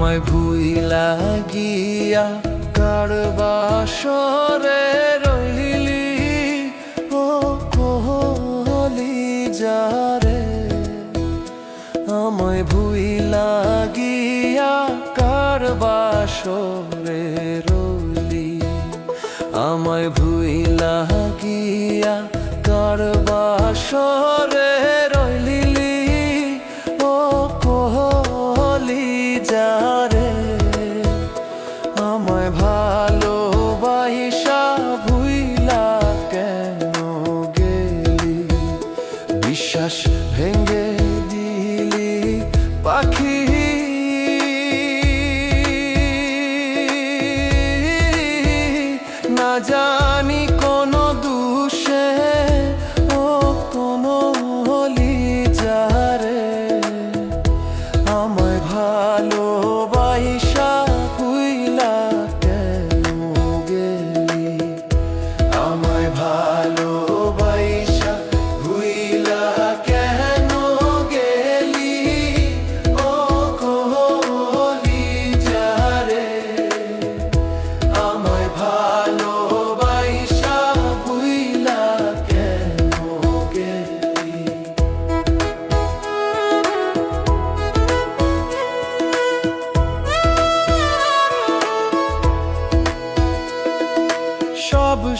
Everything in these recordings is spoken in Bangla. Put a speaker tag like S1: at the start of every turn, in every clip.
S1: আমায় ভুইলা গিয়া কারবাসরে রইলি? ও কোহলি যারে? আমায় ভুইলা গিয়া কারবাসরে রইলি? আমায় ভুইলা গিয়া রইলি কোহলি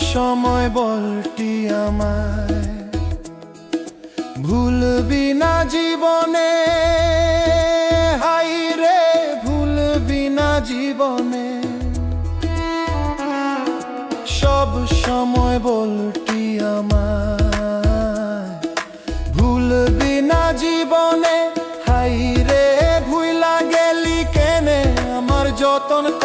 S1: সময় বলটি আমায়। ভুলবি না জীবনে, হাই রে, ভুলবি না জীবনে। সব সময় বলটি আমায়। ভুলবি না জীবনে, হাই রে, ভুইলা গেলি কেনে? আমার যতন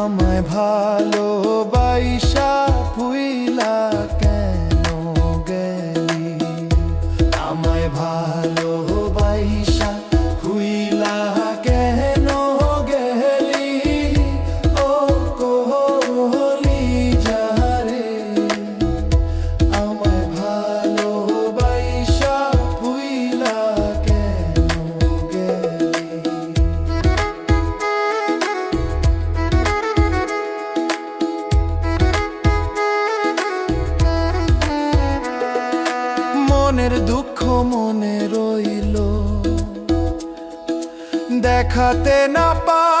S1: আমায় ভালোবাইসা ভুইলা মনের দুঃখ মনে রইল। দেখাতে না পারি